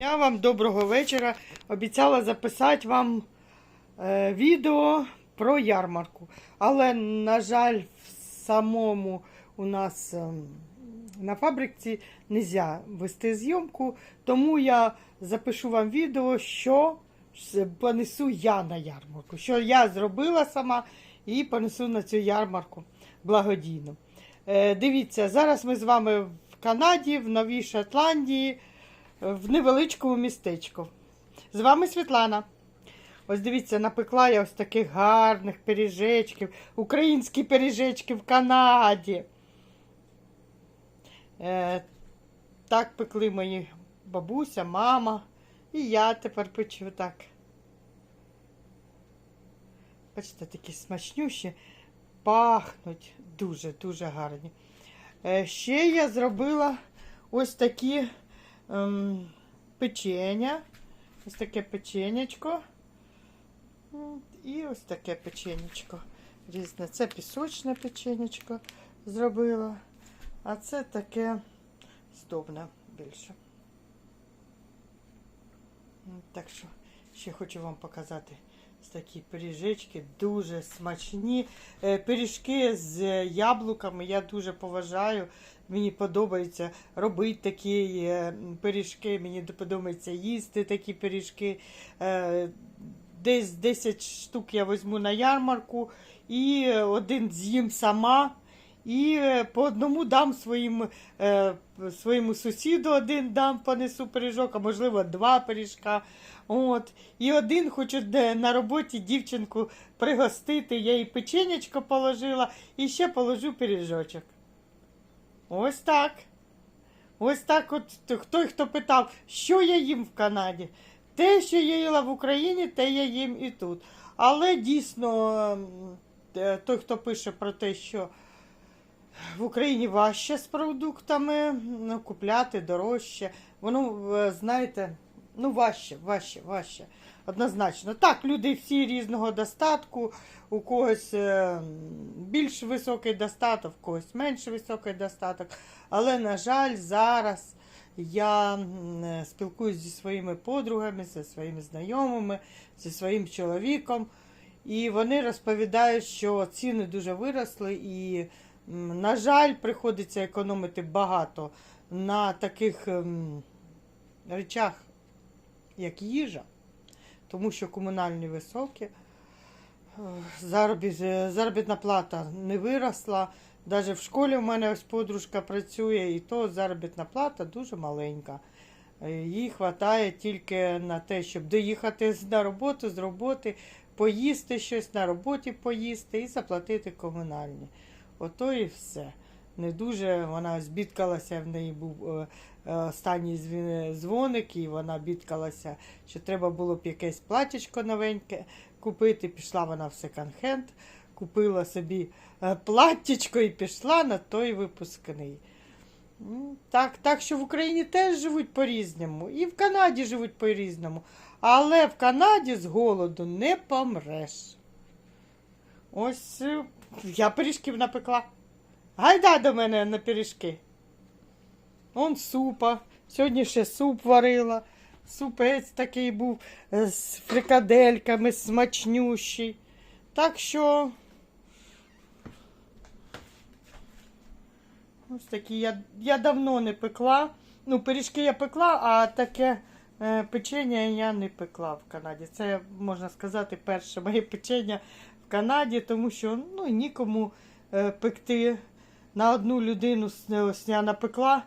Я вам доброго вечора. Обіцяла записати вам е, відео про ярмарку. Але, на жаль, в самому у нас ем, на фабриці не можна вести зйомку, тому я запишу вам відео, що понесу я на ярмарку. Що я зробила сама і понесу на цю ярмарку благодійно. Е, дивіться, зараз ми з вами в Канаді, в Новій Шотландії в невеличкому містечку. З вами Світлана. Ось дивіться, напекла я ось таких гарних пиріжечків. Українські пиріжечки в Канаді. Е, так пекли мої бабуся, мама. І я тепер печу так. Бачите, такі смачнющі, пахнуть дуже-дуже гарні. Е, ще я зробила ось такі ем, печення. Ось таке печенечко. І ось таке печенечко. Різне. Це пісочне печенечко зробила. А це таке здобне більше. Так що ще хочу вам показати такі пиріжечки, дуже смачні. Е, Пиріжки з яблуками я дуже поважаю. Мені подобається робити такі е, пиріжки, мені подобається їсти такі пиріжки. Е, Десь 10 штук я візьму на ярмарку і один з'їм сама. І е, по одному дам своїм, е, своєму сусіду один дам, понесу пиріжок, а можливо два пиріжка. От. І один хочу на роботі дівчинку пригостити. Я їй печенячко положила і ще положу пиріжочок. Ось так. Ось так от хто хто питав, що я їм в Канаді. Те, що я їла в Україні, те я їм і тут. Але дійсно, той, хто пише про те, що в Україні важче з продуктами, ну, купляти дорожче. Воно, е, знаєте, ну важче, важче, важче. Однозначно. Так, люди всі різного достатку, у когось е, більш високий достаток, у когось менш високий достаток. Але, на жаль, зараз я е, спілкуюся зі своїми подругами, зі своїми знайомими, зі своїм чоловіком. І вони розповідають, що ціни дуже виросли, і, на жаль, приходиться економити багато на таких ем, речах, як їжа, тому що комунальні високі. Е, Заробіт, заробітна плата не виросла. Навіть в школі в мене ось подружка працює, і то заробітна плата дуже маленька. Е, Їй вистачає тільки на те, щоб доїхати на роботу, з роботи, поїсти щось на роботі поїсти і заплатити комунальні. Ото і все. Не дуже вона збідкалася, в неї був е, е, останній дзвоник, і вона бідкалася, що треба було б якесь платячко новеньке купити. Пішла вона в секонд-хенд, купила собі е, платтячко і пішла на той випускний. Так, так що в Україні теж живуть по-різному, і в Канаді живуть по-різному. Але в Канаді з голоду не помреш. Ось е, я пиріжків напекла. Гайда до мене на пиріжки. Он супа. Сьогодні ще суп варила. Супець такий був е, з фрикадельками, смачнющий. Так що. Ось такі я, я давно не пекла. Ну, пиріжки я пекла, а таке е, печення я не пекла в Канаді. Це, можна сказати, перше моє печення в Канаді, тому що ну, нікому е, пекти на одну людину с- ось напекла.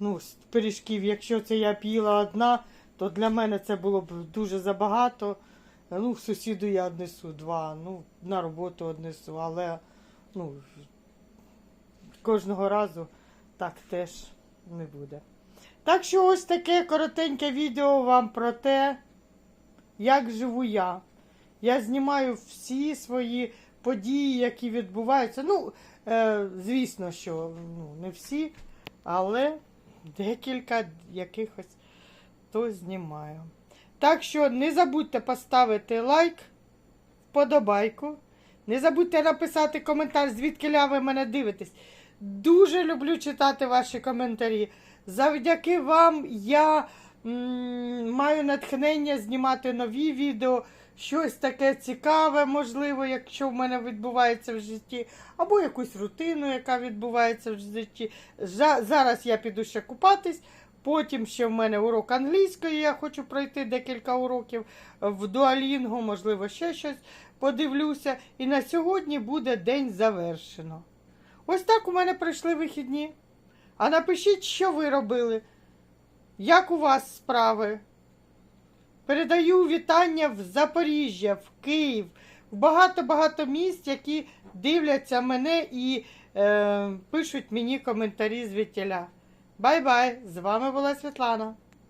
Ну, з пиріжків, якщо це я б їла одна, то для мене це було б дуже забагато. Ну, сусіду я однесу два, ну, на роботу однесу, але ну, кожного разу так теж не буде. Так що ось таке коротеньке відео вам про те, як живу я. Я знімаю всі свої події, які відбуваються. Ну, е, звісно, що ну, не всі, але декілька якихось то знімаю. Так що не забудьте поставити лайк, вподобайку. Не забудьте написати коментар, звідки ля ви мене дивитесь. Дуже люблю читати ваші коментарі. Завдяки вам я маю натхнення знімати нові відео, щось таке цікаве, можливо, якщо в мене відбувається в житті, або якусь рутину, яка відбувається в житті. За- Зараз я піду ще купатись. Потім ще в мене урок англійської, я хочу пройти декілька уроків в дуалінгу, можливо, ще щось подивлюся. І на сьогодні буде день завершено. Ось так у мене пройшли вихідні. А напишіть, що ви робили. Як у вас справи? Передаю вітання в Запоріжжя, в Київ, в багато-багато місць, які дивляться мене і е, пишуть мені коментарі звітіля. Бай-бай! З вами була Світлана.